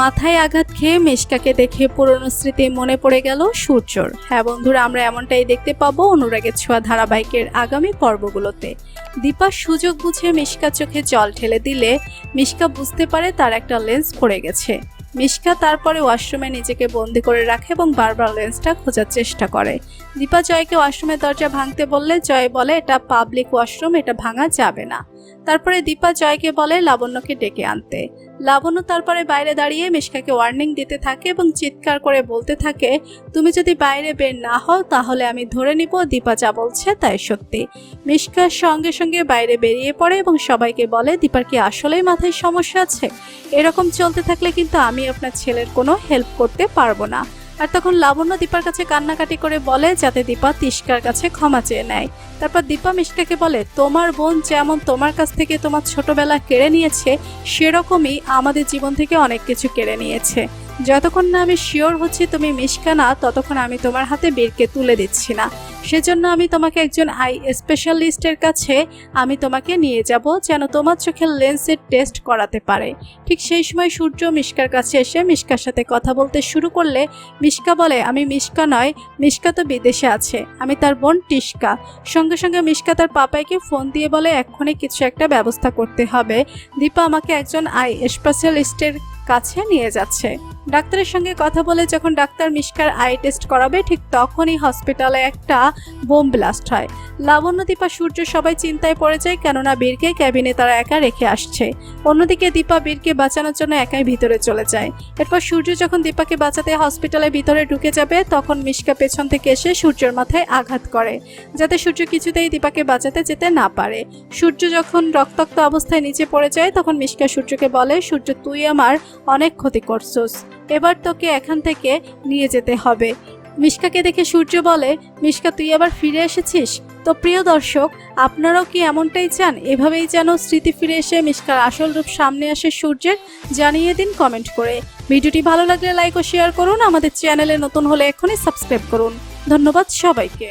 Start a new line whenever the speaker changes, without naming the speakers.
মাথায় আঘাত খেয়ে মেশকাকে দেখে পুরনো স্মৃতি মনে পড়ে গেল সূর্যর। হ্যাঁ বন্ধুরা, আমরা এমনটাই দেখতে পাবো অনুরাগের ছোঁয়া ধারাবাহিকের আগামী পর্বগুলোতে। দীপা সুযোগ বুঝে মিশকা চোখে জল ঠেলে দিলে মিশকা বুঝতে পারে তার একটা লেন্স পড়ে গেছে। মিশকা তারপরে ওয়াশরুমে নিজেকে বন্দি করে রাখে এবং বারবার লেন্সটা খোঁজার চেষ্টা করে। দীপা জয়কে ওয়াশরুমের দরজা ভাঙতে বললে, জয় বলে, এটা পাবলিক ওয়াশরুম এটা ভাঙা যাবে না। তারপরে দীপা জয়কে বলে লাবণ্যকে ডেকে আনতে। লাবণ্য তারপরে বাইরে দাঁড়িয়ে মিশকাকে ওয়ার্নিং দিতে থাকে এবং চিৎকার করে বলতে থাকে, তুমি যদি বাইরে বের না হও, তাহলে আমি ধরে নিব দীপা যা বলছে তাই সত্যি। মিশকার সঙ্গে সঙ্গে বাইরে বেরিয়ে পড়ে এবং সবাইকে বলে, দীপার কি আসলেই মাথায় সমস্যা আছে? এরকম চলতে থাকলে কিন্তু আমি আপনার ছেলের কোনো হেল্প করতে পারব না। আর তখন লাবণ্য দীপার কাছে কান্নাকাটি করে বলে যাতে দীপা তিস্কার কাছে ক্ষমা চেয়ে নেয়। তারপর দীপা মিশকাকে বলে, তোমার বোন যেমন তোমার কাছ থেকে তোমার ছোটবেলা কেড়ে নিয়েছে, সেরকমই আমাদের জীবন থেকে অনেক কিছু কেড়ে নিয়েছে। যতক্ষণ না আমি শিওর হচ্ছি তুমি মিশকা না, ততক্ষণ আমি তোমার হাতে বীরকে তুলে দিচ্ছি না। সেজন্য আমি তোমাকে একজন আই স্পেশালিস্টের কাছে আমি তোমাকে নিয়ে যাব যেন তোমার চোখের লেন্সের টেস্ট করাতে পারে। ঠিক সেই সময় সূর্য মিশকার কাছে এসে মিশকার সাথে কথা বলতে শুরু করলে মিশকা বলে, আমি মিশকা নয়, মিশকা তো বিদেশে আছে, আমি তার বোন টিস্কা সঙ্গে সঙ্গে মিশকা তার পাপাইকে ফোন দিয়ে বলে, এক্ষুনি কিছু একটা ব্যবস্থা করতে হবে। দীপা আমাকে একজন আই স্পেশালিস্টের কাছে নিয়ে যাচ্ছে। ডাক্তারের সঙ্গে কথা বলে যখন ডাক্তার মিশকার আই টেস্ট করাবে, ঠিক তখনই হসপিটালে একটা বোম ব্লাস্ট হয়। লাবণ্য, দীপা, সূর্য সবাই চিন্তায় পড়ে যায়, কেননা বীরকে ক্যাবিনে তারা একা রেখে আসছে। অন্যদিকে দীপা বীরকে বাঁচানোর জন্য একাই ভিতরে চলে যায়। এরপর সূর্য যখন দীপাকে বাঁচাতে হসপিটালের ভিতরে ঢুকে যাবে, তখন মিশকা পেছন থেকে এসে সূর্যের মাথায় আঘাত করে, যাতে সূর্য কিছুতেই দীপাকে বাঁচাতে যেতে না পারে। সূর্য যখন রক্তাক্ত অবস্থায় নিচে পড়ে যায়, তখন মিশকা সূর্যকে বলে, সূর্য, তুই আমার অনেক ক্ষতি করছোস। এবার তোকে এখান থেকে নিয়ে যেতে হবে। মিশকাকে দেখে সূর্য বলে, মিশকা, তুই আবার ফিরে এসেছিস? তো প্রিয় দর্শক, আপনারাও কি এমনটাই চান? এভাবেই যেন স্মৃতি ফিরে এসে মিশকার আসল রূপ সামনে আসে সূর্যের? জানিয়ে দিন কমেন্ট করে। ভিডিওটি ভালো লাগলে লাইক ও শেয়ার করুন। আমাদের চ্যানেলে নতুন হলে এখনই সাবস্ক্রাইব করুন। ধন্যবাদ সবাইকে।